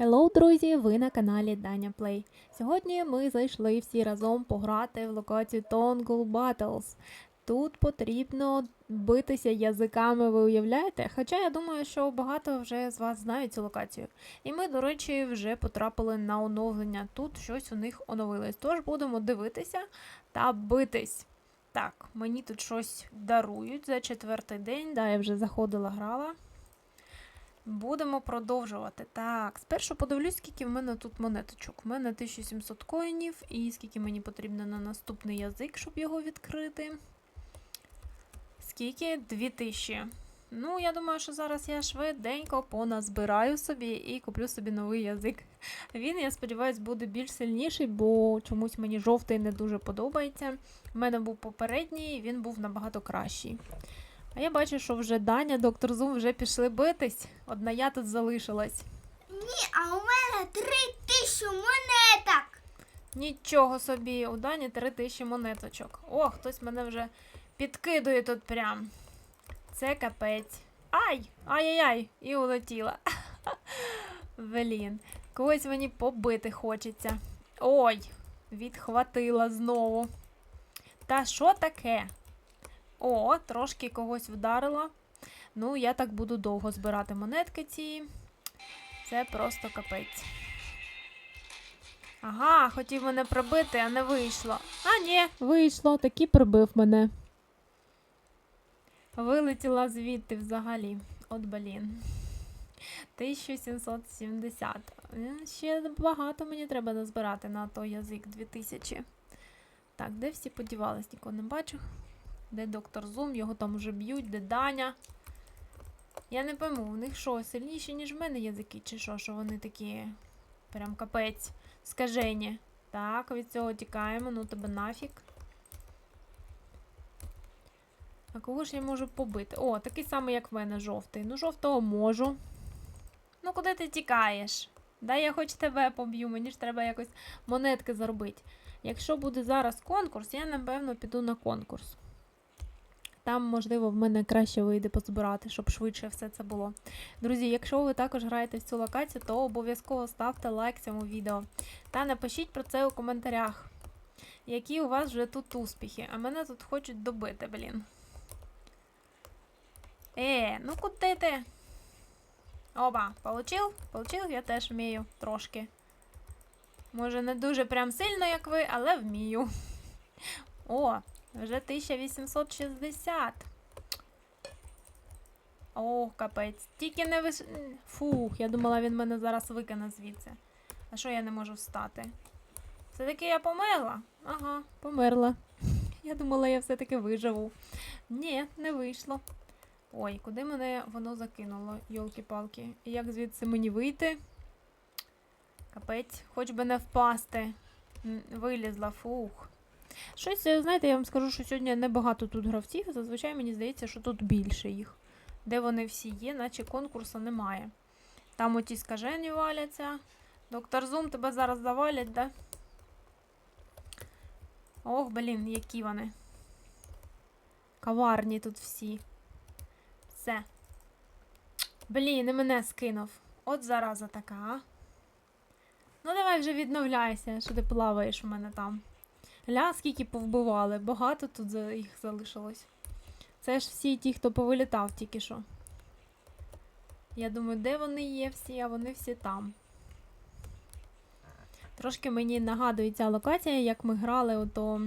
Hello, друзі! Ви на каналі Даня Play. Сьогодні ми зайшли всі разом пограти в локацію Tongul Battles. Тут потрібно битися язиками, ви уявляєте? Хоча я думаю, що багато вже з вас знають цю локацію. І ми, до речі, вже потрапили на оновлення. Тут щось у них оновилось. Тож будемо дивитися та битись. Так, мені тут щось дарують за четвертий день. Да, я вже заходила, грала. Будемо продовжувати. Так, спершу подивлюсь, скільки в мене тут монеточок. У мене 1700 коїнів, і скільки мені потрібно на наступний язик, щоб його відкрити. Скільки? 2000. Ну, я думаю, що зараз я швиденько поназбираю собі і куплю собі новий язик. Він, я сподіваюся, буде більш сильніший, бо чомусь мені жовтий не дуже подобається. У мене був попередній, він був набагато кращий. А я бачу, що вже Даня, доктор Зум вже пішли битись. Одна я тут залишилась. Ні, а у мене три тисячі монеток. Нічого собі, у Дані три тисячі монеточок. О, хтось мене вже підкидує тут прям. Це капець. Ай! Ай-яй-яй! І улетіла. Блін. Когось мені побити хочеться. Ой, відхватила знову. Та що таке? О, трошки когось вдарила. Ну, я так буду довго збирати монетки ці. Це просто капець. Ага, хотів мене прибити, а не вийшло. А, ні, вийшло, таки прибив мене. Вилетіла звідти взагалі. От блін. 1770. Е, Ще багато мені треба назбирати на той язик 2000. Так, де всі подівались? Нікого не бачу. Де доктор Зум, його там вже б'ють, де Даня. Я не пойму, у них що, сильніші, ніж в мене язики, чи що, що вони такі прям капець, скажені. Так, від цього тікаємо, ну тебе нафіг. А кого ж я можу побити? О, такий самий, як в мене, жовтий. Ну, жовтого можу. Ну, куди ти тікаєш? Дай я хоч тебе поб'ю, мені ж треба якось монетки заробити. Якщо буде зараз конкурс, я напевно піду на конкурс. Там, можливо, в мене краще вийде позбирати, щоб швидше все це було. Друзі, якщо ви також граєте в цю локацію, то обов'язково ставте лайк цьому відео. Та напишіть про це у коментарях, які у вас вже тут успіхи. А мене тут хочуть добити, блін. Е, ну куди ти? Оба, получив? Получив, я теж вмію трошки. Може, не дуже прям сильно, як ви, але вмію. О, вже 1860. Ох, капець. Тільки не виш... Фух, я думала, він мене зараз викине звідси. А що я не можу встати? Все-таки я померла? Ага, померла. Я думала, я все-таки виживу. Ні, не вийшло. Ой, куди мене воно закинуло, йолки-палки. І як звідси мені вийти? Капець, хоч би не впасти. Вилізла, фух. Щось, е, знаєте, я вам скажу, що сьогодні небагато тут гравців. Зазвичай мені здається, що тут більше їх. Де вони всі є, наче конкурсу немає. Там оті скажені валяться. Доктор Зум, тебе зараз завалять, да? Ох, блін, які вони. Коварні тут всі. Все. Блін, і мене скинув. От зараза така, а. Ну давай вже відновляйся, що ти плаваєш у мене там. Ля, скільки повбивали, багато тут їх залишилось. Це ж всі ті, хто повилітав тільки що. Я думаю, де вони є всі, а вони всі там. Трошки мені нагадує ця локація, як ми грали ото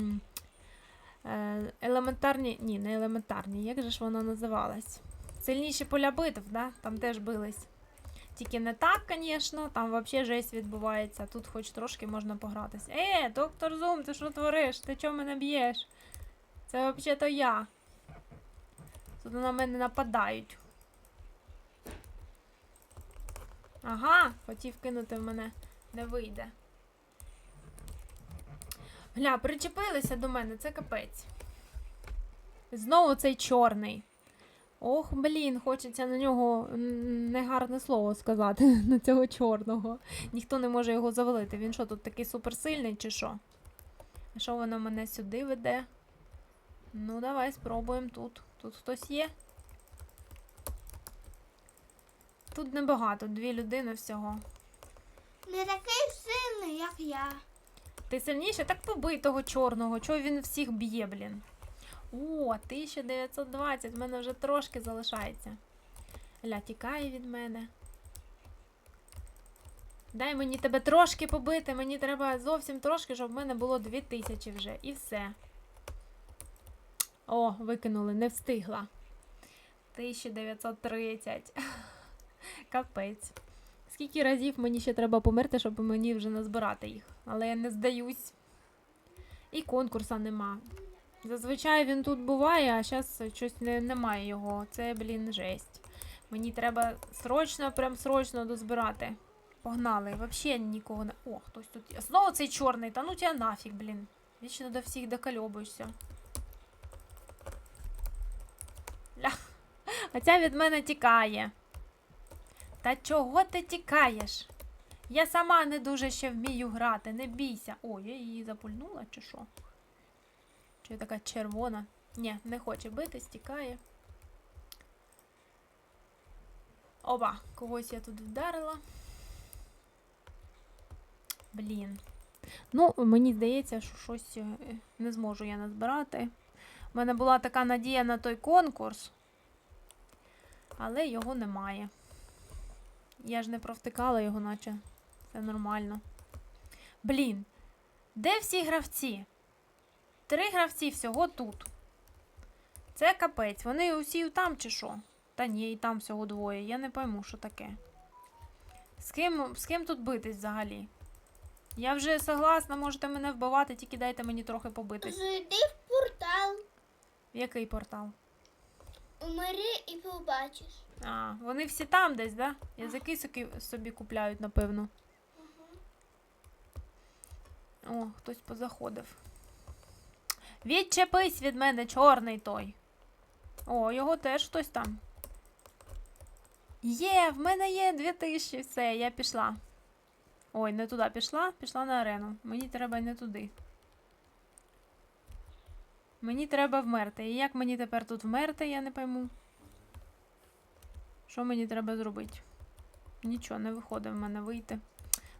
е, елементарні. Ні, не елементарні, як же ж вона називалась? Сильніші поля битв, да? Там теж бились. Тільки не так, звісно, там взагалі жесть відбувається. Тут хоч трошки можна погратися. Е, доктор Зум, ти що твориш? Ти чого мене б'єш? Це взагалі-то я. Тут на мене нападають. Ага, хотів кинути в мене. Не вийде. Гля, причепилися до мене, це капець. Знову цей чорний. Ох, блін, хочеться на нього негарне слово сказати, на цього чорного. Ніхто не може його завалити. Він що, тут такий суперсильний чи що? А що воно мене сюди веде? Ну, давай спробуємо тут. Тут хтось є. Тут небагато, дві людини всього. не такий сильний, як я. Ти сильніше? Так побий того чорного. Чого він всіх б'є, блін? О, 1920, в мене вже трошки залишається. Ля, тікає від мене. Дай мені тебе трошки побити, мені треба зовсім трошки, щоб в мене було 2000 вже. І все. О, викинули, не встигла. 1930. Капець. Скільки разів мені ще треба померти, щоб мені вже назбирати їх. Але я не здаюсь. І конкурса нема. Зазвичай він тут буває, а зараз щось не, немає його. Це, блін, жесть. Мені треба срочно, прям срочно дозбирати. Погнали, взагалі нікого не. О, хтось тут. Знову цей чорний, та ну тебе нафіг, блін. Вічно до всіх докольобуєшся. Ля. А ця від мене тікає. Та чого ти тікаєш? Я сама не дуже ще вмію грати, не бійся. О, я її запульнула чи що? Чи така червона? Ні, не хоче битись, тікає. Оба, когось я тут вдарила. Блін. Ну, мені здається, що щось е, не зможу я назбирати. У мене була така надія на той конкурс, але його немає. Я ж не провтикала його, наче це нормально. Блін, де всі гравці? Три гравці всього тут. Це капець. Вони усі там чи що? Та ні, і там всього двоє. Я не пойму, що таке. З ким, з ким тут битись взагалі? Я вже согласна, можете мене вбивати, тільки дайте мені трохи побитись. Зайди в портал, В який портал? умери і побачиш. А, вони всі там десь, да? Язики собі купляють, напевно. О, хтось позаходив. Відчепись від мене, чорний той. О, його теж хтось там. Є, в мене є 2000, все, я пішла. Ой, не туди пішла, пішла на арену. Мені треба не туди. Мені треба вмерти. І як мені тепер тут вмерти, я не пойму. Що мені треба зробити? Нічого, не виходить в мене вийти.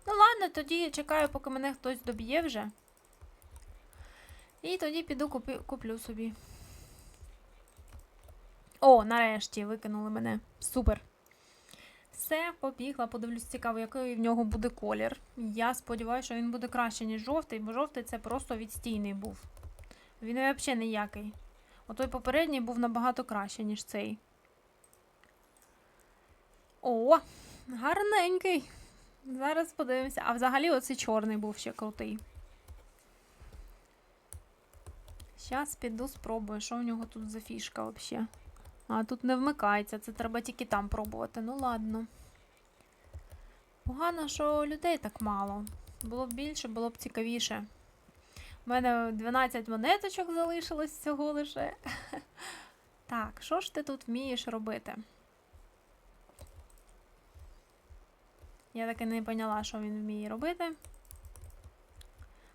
Ну ладно, тоді я чекаю, поки мене хтось доб'є вже. І тоді піду купі, куплю собі. О, нарешті викинули мене. Супер. Все, побігла, подивлюсь, цікаво, який в нього буде колір. Я сподіваюся, що він буде краще, ніж жовтий, бо жовтий це просто відстійний був. Він взагалі ніякий. Отой попередній був набагато краще, ніж цей. О, гарненький. Зараз подивимося. А взагалі оцей чорний був ще крутий. Зараз піду спробую, що в нього тут за фішка взагалі. А тут не вмикається, це треба тільки там пробувати. Ну ладно. Погано, що людей так мало. Було б більше, було б цікавіше. У мене 12 монеточок залишилось всього лише. Так, що ж ти тут вмієш робити? Я таки не поняла, що він вміє робити.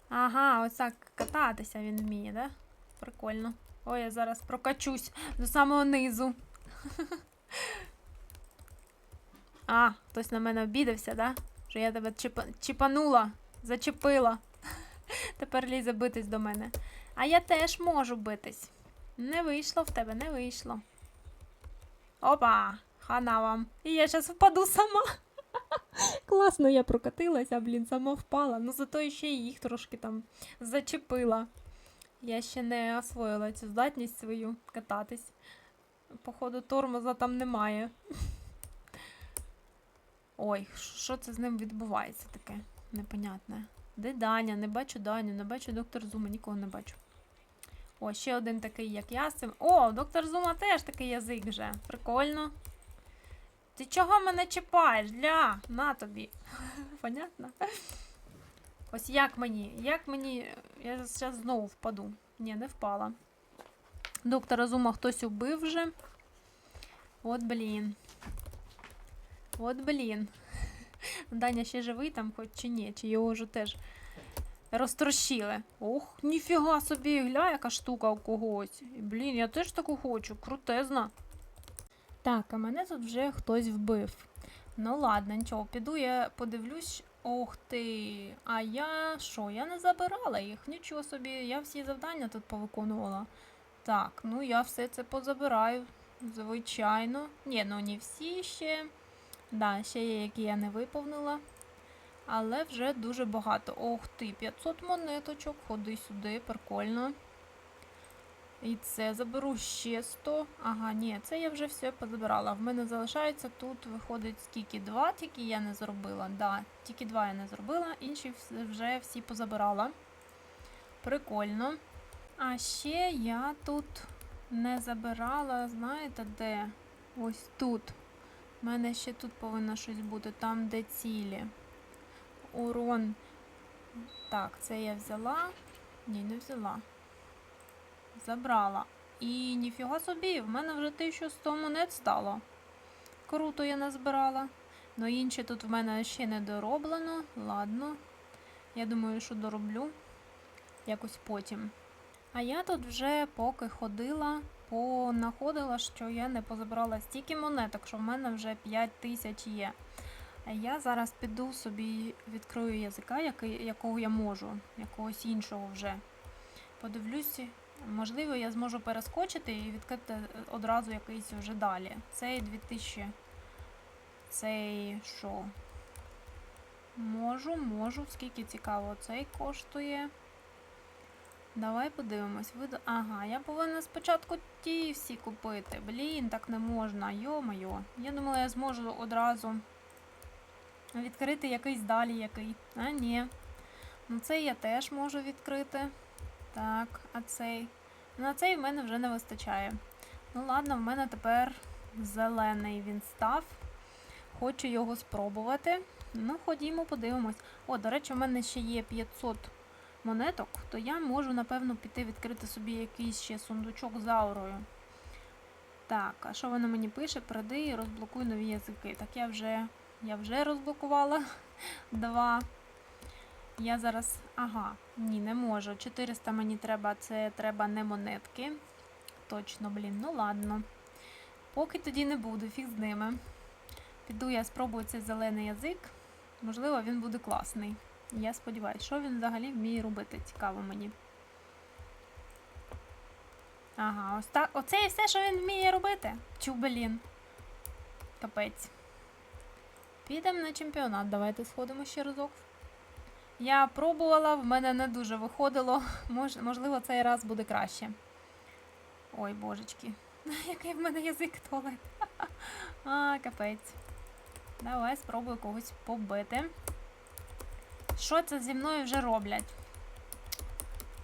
Ага, ось так кататися він вміє, да? Прикольно. Ой, я зараз прокачусь до самого низу. А, хтось на мене обідався, да? Що я тебе чіпа... чіпанула, зачепила. Тепер лізе битись до мене. А я теж можу битись. Не вийшло в тебе, не вийшло. Опа! Хана вам. І я зараз впаду сама. Класно, я прокатилася, блін, сама впала. Ну зато ще й їх трошки там зачепила. Я ще не освоїла цю здатність свою кататись. Походу, тормоза там немає. Ой, що це з ним відбувається таке? Непонятне. Де Даня? Не бачу Даню, не бачу доктор Зума, нікого не бачу. О, ще один такий, як я з цим. О, доктор Зума теж такий язик вже. Прикольно. Ти чого мене чіпаєш? Ля, на тобі. Понятно? Ось як мені? Як мені. Я зараз знову впаду. Ні, не впала. Доктора Зума хтось убив вже. От блін. От блін. Даня ще живий там, хоч чи ні, чи його вже теж розтрощили. Ох, ніфіга собі, гля, яка штука у когось. Блін, я теж таку хочу, крутезна. Так, а мене тут вже хтось вбив. Ну ладно, нічого, піду я подивлюсь. Ох ти. А я що? Я не забирала їх. Нічого собі, я всі завдання тут повиконувала. Так, ну я все це позабираю. Звичайно. Ні, ну не всі ще. Да, ще є, які я не виповнила. Але вже дуже багато. Ох ти, 500 монеточок, ходи сюди, прикольно. І це заберу ще 100. Ага, ні, це я вже все позабирала. В мене залишається тут, виходить, скільки два, тільки я не зробила. Да, тільки два я не зробила, інші вже всі позабирала. Прикольно. А ще я тут не забирала, знаєте де? Ось тут. У мене ще тут повинно щось бути, там, де цілі. Урон. Так, це я взяла. Ні, не взяла. Забрала. І ніфіга собі, в мене вже 1100 монет стало. Круто я назбирала. Ну інші тут в мене ще не дороблено. Ладно. Я думаю, що дороблю якось потім. А я тут вже поки ходила, понаходила, що я не позабрала стільки монеток, що в мене вже 5 тисяч є. А Я зараз піду собі відкрию язика, який, якого я можу, якогось іншого вже. Подивлюся, можливо, я зможу перескочити і відкрити одразу якийсь вже далі. Цей 2000. Цей що? Можу, можу. Скільки цікаво, цей коштує. Давай подивимось. Вида... Ага, я повинна спочатку ті всі купити. Блін, так не можна. Йо-моє. Я думала, я зможу одразу відкрити якийсь далі який. А, ні. Ну цей я теж можу відкрити. Так, а цей. На цей в мене вже не вистачає. Ну ладно, в мене тепер зелений він став. Хочу його спробувати. Ну, ходімо, подивимось. О, до речі, в мене ще є 500 монеток, то я можу, напевно, піти відкрити собі якийсь ще сундучок з аурою. Так, а що воно мені пише? Приди і розблокуй нові язики. Так я вже, я вже розблокувала два. Я зараз. Ага, ні, не можу. 400 мені треба, це треба не монетки. Точно, блін, ну ладно. Поки тоді не буду, фіг з ними. Піду я спробую цей зелений язик. Можливо, він буде класний. Я сподіваюся, що він взагалі вміє робити. Цікаво мені. Ага, ось так. Оце і все, що він вміє робити. Чу, блін. Капець. Підемо на чемпіонат. Давайте сходимо ще разок. Я пробувала, в мене не дуже виходило. Мож, можливо, цей раз буде краще. Ой, божечки. Який в мене язик туалет. А, капець. Давай спробую когось побити. Що це зі мною вже роблять?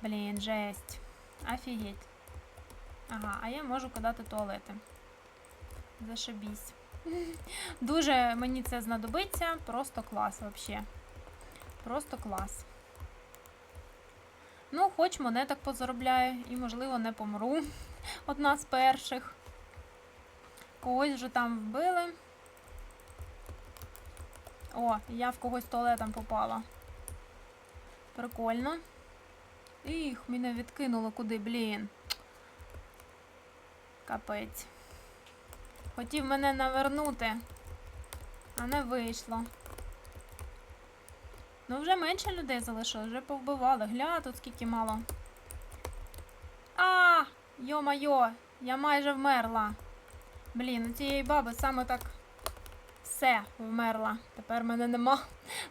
Блін, жесть. Офігеть. Ага, а я можу кидати туалети. Зашибісь. Дуже мені це знадобиться. Просто клас взагалі. Просто клас. Ну, хоч монеток позаробляю і, можливо, не помру. Одна з перших. Когось вже там вбили. О, я в когось туалетом попала. Прикольно. Їх, мене відкинуло куди, блін. Капець. Хотів мене навернути, а не вийшло. Ну, вже менше людей залишилось, вже повбивали. Гля, тут скільки мало. А, йо-майо, я майже вмерла. Блін, у цієї баби саме так все вмерла. Тепер мене нема.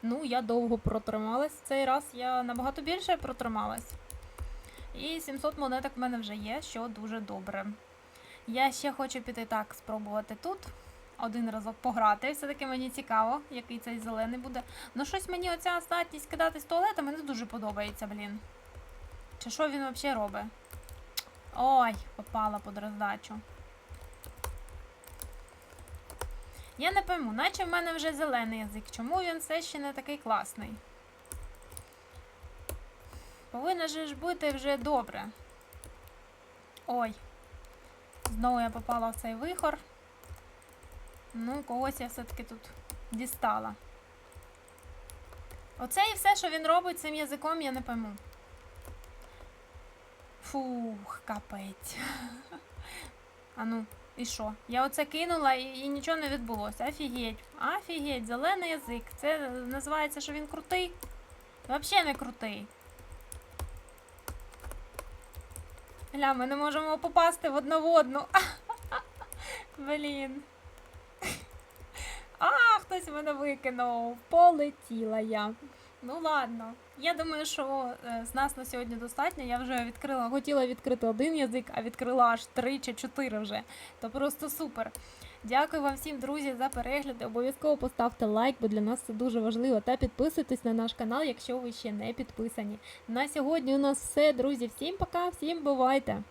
Ну, я довго протрималась. Цей раз я набагато більше протрималась. І 700 монеток в мене вже є, що дуже добре. Я ще хочу піти так, спробувати тут. Один разок пограти. Все-таки мені цікаво, який цей зелений буде. Ну, щось мені оця здатність кидати з туалетами не дуже подобається, блін. Чи що він взагалі робить? Ой, попала під роздачу. Я не пойму, наче в мене вже зелений язик. Чому він все ще не такий класний? Повинно ж бути вже добре. Ой. Знову я попала в цей вихор. Ну, когось я все-таки тут дістала. Оце і все, що він робить цим язиком, я не пойму. Фух, капець. А ну, І що? Я оце кинула і, і нічого не відбулося. Офігеть. Офігеть, зелений язик. Це називається, що він крутий? Взагалі не крутий. Гля, ми не можемо попасти в одну в одну. Блін. А, хтось мене викинув. Полетіла я. Ну ладно. Я думаю, що е, з нас на сьогодні достатньо. Я вже відкрила, хотіла відкрити один язик, а відкрила аж три чи чотири вже. То просто супер. Дякую вам всім, друзі, за перегляди. Обов'язково поставте лайк, бо для нас це дуже важливо. Та підписуйтесь на наш канал, якщо ви ще не підписані. На сьогодні у нас все, друзі. Всім пока, всім бувайте!